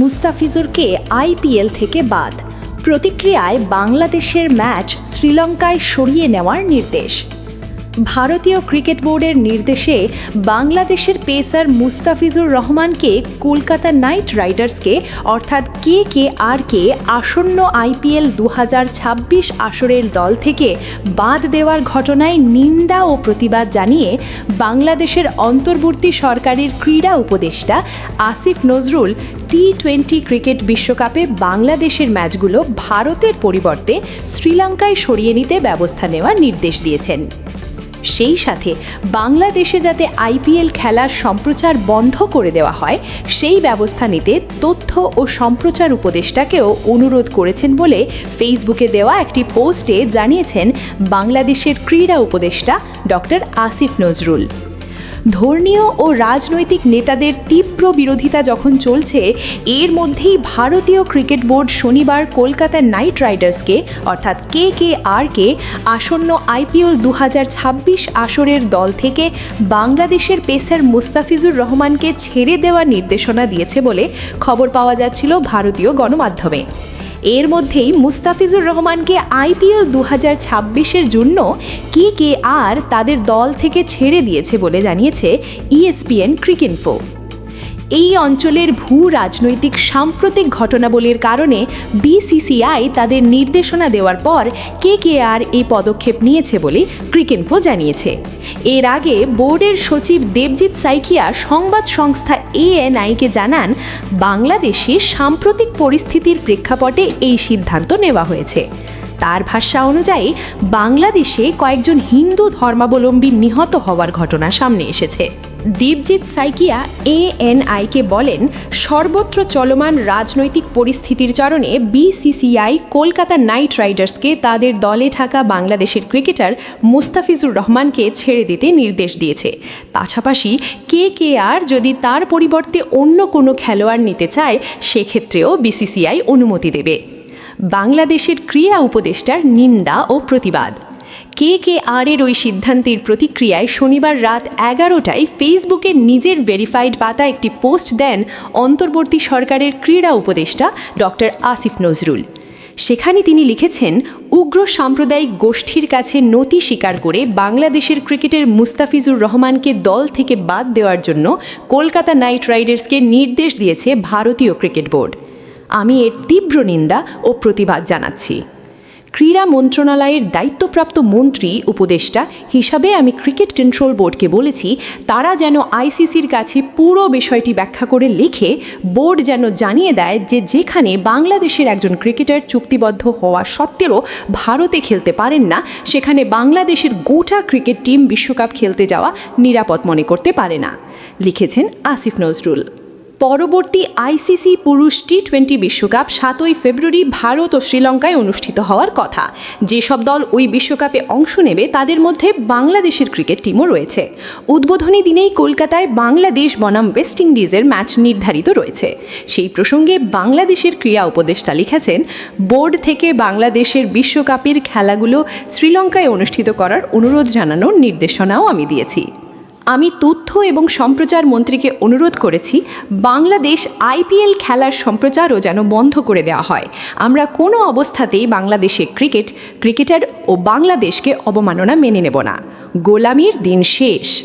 মুস্তাফিজুরকে IPL থেকে বাদ। প্রতিক্রিয়ায় বাংলাদেশের ম্যাচ শ্রীলঙ্কায় সরিয়ে নেওয়ার নির্দেশ। ভারতীয় ক্রিকেট বোর্ডের নির্দেশে বাংলাদেশের পেসার মুস্তাফিজুর রহমানকে কলকাতা নাইট রাইডার্সকে, অর্থাৎ কে কে আর কে, আসন্ন আইপিএল দু হাজার ছাব্বিশ আসরের দল থেকে বাদ দেওয়ার ঘটনায় নিন্দা ও প্রতিবাদ জানিয়ে বাংলাদেশের অন্তর্বর্তী সরকারের ক্রীড়া উপদেষ্টা Asif Nazrul T twenty cricket বিশ্বকাপে বাংলাদেশের ম্যাচগুলো ভারতের পরিবর্তে শ্রীলঙ্কায় সরিয়ে নিতে ব্যবস্থা নেওয়ার নির্দেশ দিয়েছেন। সেই সাথে বাংলাদেশে যাতে আইপিএল খেলার সম্প্রচার বন্ধ করে দেওয়া হয়, সেই ব্যবস্থা নিতে তথ্য ও সম্প্রচার উপদেষ্টাকেও অনুরোধ করেছেন বলে ফেসবুকে দেওয়া একটি পোস্টে জানিয়েছেন বাংলাদেশের ক্রীড়া উপদেষ্টা ডক্টর আসিফ নজরুল। ধর্মীয় ও রাজনৈতিক নেতাদের তীব্র বিরোধিতা যখন চলছে, এর মধ্যেই ভারতীয় ক্রিকেট বোর্ড শনিবার কলকাতা নাইট রাইডার্সকে, অর্থাৎ কে কে আর কে, আসন্ন আইপিএল দু হাজার ছাব্বিশ আসরের দল থেকে বাংলাদেশের পেসার মুস্তাফিজুর রহমানকে ছেড়ে দেওয়ার নির্দেশনা দিয়েছে বলে খবর পাওয়া যাচ্ছিল ভারতীয় গণমাধ্যমে। এর মধ্যেই মুস্তাফিজুর রহমানকে আইপিএল দু হাজার ছাব্বিশের জন্য কে কে আর তাদের দল থেকে ছেড়ে দিয়েছে বলে জানিয়েছে ইএসপিএন ক্রিকেনফো। এই অঞ্চলের ভূ রাজনৈতিক সাম্প্রতিক ঘটনাবলীর কারণে বিসিসিআই তাদের নির্দেশনা দেওয়ার পর কে কে আর এই পদক্ষেপ নিয়েছে বলে ক্রিকেনফো জানিয়েছে। এর আগে বোর্ডের সচিব দেবজিৎ সাইকিয়া সংবাদ সংস্থা এএনআইকে জানান, বাংলাদেশে সাম্প্রতিক পরিস্থিতির প্রেক্ষাপটে এই সিদ্ধান্ত নেওয়া হয়েছে। তার ভাষ্য অনুযায়ী, বাংলাদেশে কয়েকজন হিন্দু ধর্মাবলম্বী নিহত হওয়ার ঘটনা সামনে এসেছে। দীপজিৎ সাইকিয়া এএনআইকে বলেন, সর্বত্র চলমান রাজনৈতিক পরিস্থিতির কারণে বিসিসিআই কলকাতা নাইট রাইডার্সকে তাদের দলে থাকা বাংলাদেশের ক্রিকেটার মুস্তাফিজুর রহমানকে ছেড়ে দিতে নির্দেশ দিয়েছে। পাশাপাশি কে কে আর যদি তার পরিবর্তে অন্য কোনো খেলোয়াড় নিতে চায়, সেক্ষেত্রেও বিসিসিআই অনুমতি দেবে। বাংলাদেশের ক্রীড়া উপদেষ্টার নিন্দা ও প্রতিবাদ। কে কে আর এর ওই সিদ্ধান্তের প্রতিক্রিয়ায় শনিবার রাত এগারোটায় ফেসবুকে নিজের ভেরিফাইড পাতা একটি পোস্ট দেন অন্তর্বর্তী সরকারের ক্রীড়া উপদেষ্টা ডক্টর আসিফ নজরুল। সেখানে তিনি লিখেছেন, উগ্র সাম্প্রদায়িক গোষ্ঠীর কাছে নতি স্বীকার করে বাংলাদেশের ক্রিকেটের মুস্তাফিজুর রহমানকে দল থেকে বাদ দেওয়ার জন্য কলকাতা নাইট রাইডার্সকে নির্দেশ দিয়েছে ভারতীয় ক্রিকেট বোর্ড। আমি এর তীব্র নিন্দা ও প্রতিবাদ জানাচ্ছি। ক্রীড়া মন্ত্রণালয়ের দায়িত্বপ্রাপ্ত মন্ত্রী, উপদেষ্টা হিসাবে আমি ক্রিকেট কন্ট্রোল বোর্ডকে বলেছি, তারা যেন আইসিসির কাছে পুরো বিষয়টি ব্যাখ্যা করে লিখে, বোর্ড যেন জানিয়ে দেয় যে যেখানে বাংলাদেশের একজন ক্রিকেটার চুক্তিবদ্ধ হওয়া সত্ত্বেও ভারতে খেলতে পারেন না, সেখানে বাংলাদেশের গোটা ক্রিকেট টিম বিশ্বকাপ খেলতে যাওয়া নিরাপদ মনে করতে পারে না, লিখেছেন আসিফ নজরুল। পরবর্তী আইসিসি পুরুষ টি টোয়েন্টি বিশ্বকাপ সাতই ফেব্রুয়ারি ভারত ও শ্রীলঙ্কায় অনুষ্ঠিত হওয়ার কথা। যেসব দল ওই বিশ্বকাপে অংশ নেবে, তাদের মধ্যে বাংলাদেশের ক্রিকেট টিমও রয়েছে। উদ্বোধনী দিনেই কলকাতায় বাংলাদেশ বনাম ওয়েস্ট ইন্ডিজের ম্যাচ নির্ধারিত রয়েছে। সেই প্রসঙ্গে বাংলাদেশের ক্রীড়া উপদেষ্টা লিখেছেন, বোর্ড থেকে বাংলাদেশের বিশ্বকাপের খেলাগুলো শ্রীলঙ্কায় অনুষ্ঠিত করার অনুরোধ জানানোর নির্দেশনাও আমি দিয়েছি। আমি তথ্য এবং সম্প্রচার মন্ত্রীকে অনুরোধ করেছি, বাংলাদেশ আইপিএল খেলার সম্প্রচারও যেন বন্ধ করে দেওয়া হয়। আমরা কোনো অবস্থাতেই বাংলাদেশে ক্রিকেট, ক্রিকেটার ও বাংলাদেশকে অবমাননা মেনে নেব না। গোলামির দিন শেষ।